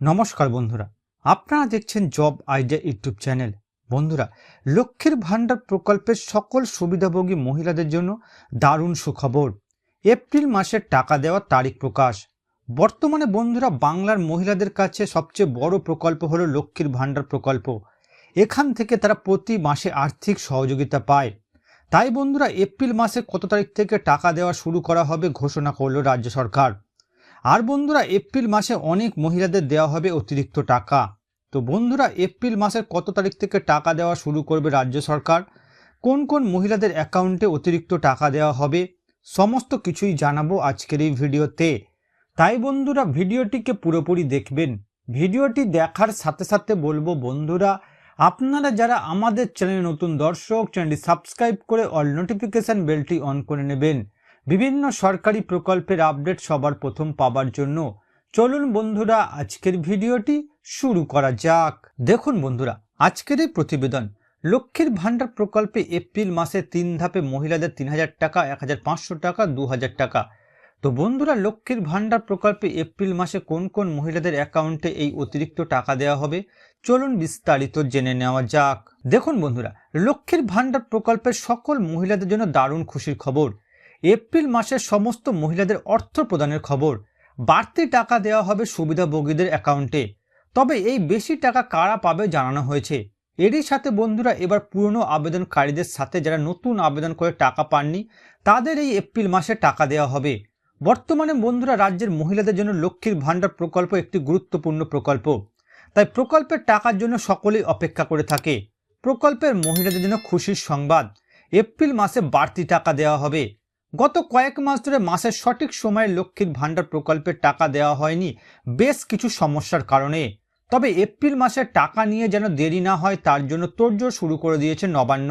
নমস্কার বন্ধুরা। আপনারা দেখছেন জব আইডিয়া ইউটিউব চ্যানেল। বন্ধুরা, লক্ষ্মীর ভাণ্ডার প্রকল্পের সকল সুবিধাভোগী মহিলাদের জন্য দারুণ সুখবর। এপ্রিল মাসের টাকা দেওয়ার তারিখ প্রকাশ। বর্তমানে বন্ধুরা, বাংলার মহিলাদের কাছে সবচেয়ে বড় প্রকল্প হলো লক্ষ্মীর ভাণ্ডার প্রকল্প। এখান থেকে তারা প্রতি মাসে আর্থিক সহযোগিতা পায়। তাই বন্ধুরা, এপ্রিল মাসে কত তারিখ থেকে টাকা দেওয়া শুরু করা হবে ঘোষণা করল রাজ্য সরকার। আর বন্ধুরা এপ্রিল মাসে অনেক মহিলাদের দেওয়া হবে অতিরিক্ত টাকা। তো বন্ধুরা, এপ্রিল মাসের কত তারিখ থেকে টাকা দেওয়া শুরু করবে রাজ্য সরকার? কোন কোন মহিলাদের অ্যাকাউন্টে অতিরিক্ত টাকা দেওয়া হবে? সমস্ত কিছুই জানাব আজকের এই ভিডিওতে। তাই বন্ধুরা, ভিডিওটিকে পুরোপুরি দেখবেন। ভিডিওটি দেখার সাথে সাথে বলব বন্ধুরা, আপনারা যারা আমাদের চ্যানেলে নতুন দর্শক, চ্যানেলটি সাবস্ক্রাইব করে অল নোটিফিকেশান বেলটি অন করে নেবেন। বিভিন্ন সরকারি প্রকল্পের আপডেট সবার প্রথম পাবার জন্য চলুন বন্ধুরা, আজকের ভিডিওটি শুরু করা যাক। দেখুন বন্ধুরা, আজকের এই প্রতিবেদন, লক্ষ্মীর ভাণ্ডার প্রকল্পে এপ্রিল মাসে তিন ধাপে মহিলাদের তিন হাজার টাকা, এক হাজার পাঁচশো টাকা, দু হাজার টাকা। তো বন্ধুরা, লক্ষ্মীর ভাণ্ডার প্রকল্পে এপ্রিল মাসে কোন কোন মহিলাদের অ্যাকাউন্টে এই অতিরিক্ত টাকা দেওয়া হবে, চলুন বিস্তারিত জেনে নেওয়া যাক। দেখুন বন্ধুরা, লক্ষ্মীর ভাণ্ডার প্রকল্পের সকল মহিলাদের জন্য দারুণ খুশির খবর। এপ্রিল মাসে সমস্ত মহিলাদের অর্থ প্রদানের খবর। বাড়তি টাকা দেওয়া হবে সুবিধাভোগীদের অ্যাকাউন্টে। তবে এই বেশি টাকা কারা পাবে জানানো হয়েছে। এরই সাথে বন্ধুরা, এবার পুরনো আবেদনকারীদের সাথে যারা নতুন আবেদন করে টাকা পাননি, তাদের এই এপ্রিল মাসে টাকা দেওয়া হবে। বর্তমানে বন্ধুরা, রাজ্যের মহিলাদের জন্য লক্ষ্মীর ভাণ্ডার প্রকল্প একটি গুরুত্বপূর্ণ প্রকল্প। তাই প্রকল্পের টাকার জন্য সকলেই অপেক্ষা করে থাকে। প্রকল্পের মহিলাদের জন্য খুশির সংবাদ। এপ্রিল মাসে বাড়তি টাকা দেওয়া হবে। গত কয়েক মাস ধরে মাসের সঠিক সময়ে লক্ষ্মীর ভাণ্ডার প্রকল্পের টাকা দেওয়া হয়নি, বেশ কিছু সমস্যার কারণে। তবে এপ্রিল মাসের টাকা নিয়ে যেন দেরি না হয়, তার জন্য তোড়জোড় শুরু করে দিয়েছে নবান্ন।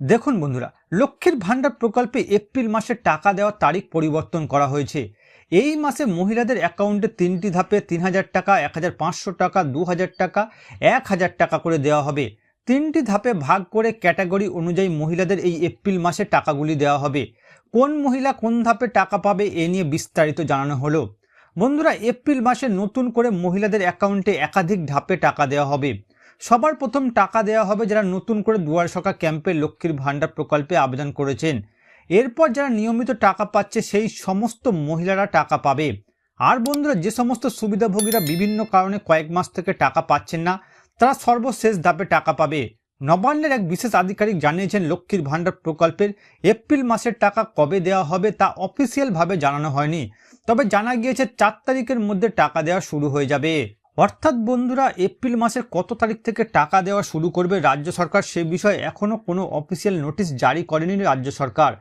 দেখুন বন্ধুরা, লক্ষ্মীর ভাণ্ডার প্রকল্পে এপ্রিল মাসে টাকা দেওয়ার তারিখ পরিবর্তন করা হয়েছে। এই মাসে মহিলাদের অ্যাকাউন্টে তিনটি ধাপে তিন হাজার টাকা, এক হাজার পাঁচশো টাকা, দু হাজার টাকা, এক হাজার টাকা করে দেওয়া হবে। তিনটি ধাপে ভাগ করে ক্যাটাগরি অনুযায়ী মহিলাদের এই এপ্রিল মাসে টাকাগুলি দেওয়া হবে। কোন মহিলা কোন ধাপে টাকা পাবে এ নিয়ে বিস্তারিত জানানো হলো। বন্ধুরা, এপ্রিল মাসে নতুন করে মহিলাদের অ্যাকাউন্টে একাধিক ধাপে টাকা দেওয়া হবে। সবার প্রথম টাকা দেওয়া হবে যারা নতুন করে দুয়ার সরকার ক্যাম্পে লক্ষ্মীর ভাণ্ডার প্রকল্পে আবেদন করেছেন। এরপর যারা নিয়মিত টাকা পাচ্ছে সেই সমস্ত মহিলারা টাকা পাবে। আর বন্ধুরা, যে সমস্ত সুবিধাভোগীরা বিভিন্ন কারণে কয়েক মাস থেকে টাকা পাচ্ছেন না তারা সর্বশেষ ধাপে টাকা পাবে। নবান্নের এক বিশেষ আধিকারিক জানিয়েছেন, লক্ষ্মীর ভাণ্ডার প্রকল্পের এপ্রিল মাসের টাকা কবে দেওয়া হবে তা অফিসিয়ালভাবে জানানো হয়নি। তবে জানা গিয়েছে, চার তারিখের মধ্যে টাকা দেওয়া শুরু হয়ে যাবে। অর্থাৎ বন্ধুরা, এপ্রিল মাসের কত তারিখ থেকে টাকা দেওয়া শুরু করবে রাজ্য সরকার সে বিষয়ে এখনও কোনো অফিসিয়াল নোটিশ জারি করেনি রাজ্য সরকার।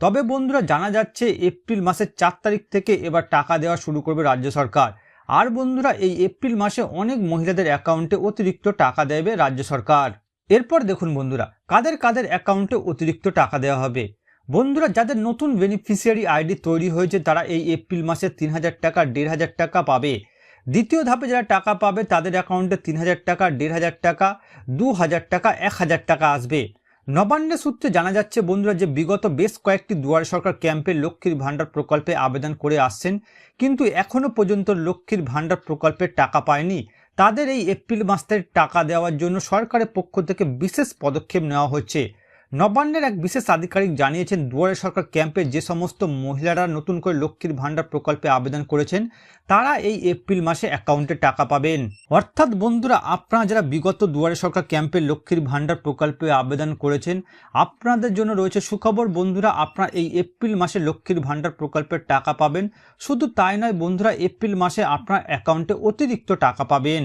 তবে বন্ধুরা, জানা যাচ্ছে, এপ্রিল মাসের চার তারিখ থেকে এবার টাকা দেওয়া শুরু করবে রাজ্য সরকার। আর বন্ধুরা, এই এপ্রিল মাসে অনেক মহিলাদের অ্যাকাউন্টে অতিরিক্ত টাকা দেবে রাজ্য সরকার। এরপর দেখুন বন্ধুরা, কাদের কাদের অ্যাকাউন্টে অতিরিক্ত টাকা দেওয়া হবে? বন্ধুরা, যাদের নতুন বেনিফিশিয়ারি আইডি তৈরি হয়েছে, তারা এই এপ্রিল মাসে তিন হাজার টাকা, দেড় হাজার টাকা পাবে। দ্বিতীয় ধাপে যারা টাকা পাবে, তাদের অ্যাকাউন্টে তিন হাজার টাকা, দেড় হাজার টাকা, দু হাজার টাকা, এক হাজার টাকা আসবে। নবান্নের সূত্রে জানা যাচ্ছে, বন্ধুরা, যে বিগত বেশ কয়েকটি দুয়ারে সরকার ক্যাম্পে লক্ষ্মীর ভাণ্ডার প্রকল্পে আবেদন করে আসছেন, কিন্তু এখনও পর্যন্ত লক্ষ্মীর ভাণ্ডার প্রকল্পের টাকা পায়নি। তাদের এই এপ্রিল মাস থেকে টাকা দেওয়ার জন্য সরকারের পক্ষ থেকে বিশেষ পদক্ষেপ নেওয়া হচ্ছে। নবান্নের এক বিশেষ আধিকারিক জানিয়েছেন, দুয়ারে সরকার ক্যাম্পে যে সমস্ত মহিলারা নতুন করে লক্ষ্মীর ভাণ্ডার প্রকল্পে আবেদন করেছেন, তারা এই এপ্রিল মাসে অ্যাকাউন্টে টাকা পাবেন। অর্থাৎ বন্ধুরা, আপনারা যারা বিগত দুয়ারে সরকার ক্যাম্পে লক্ষ্মীর ভাণ্ডার প্রকল্পে আবেদন করেছেন, আপনাদের জন্য রয়েছে সুখবর, বন্ধুরা, আপনারা এই এপ্রিল মাসে লক্ষ্মীর ভাণ্ডার প্রকল্পের টাকা পাবেন। শুধু তাই নয়, বন্ধুরা, এপ্রিল মাসে আপনার অ্যাকাউন্টে অতিরিক্ত টাকা পাবেন।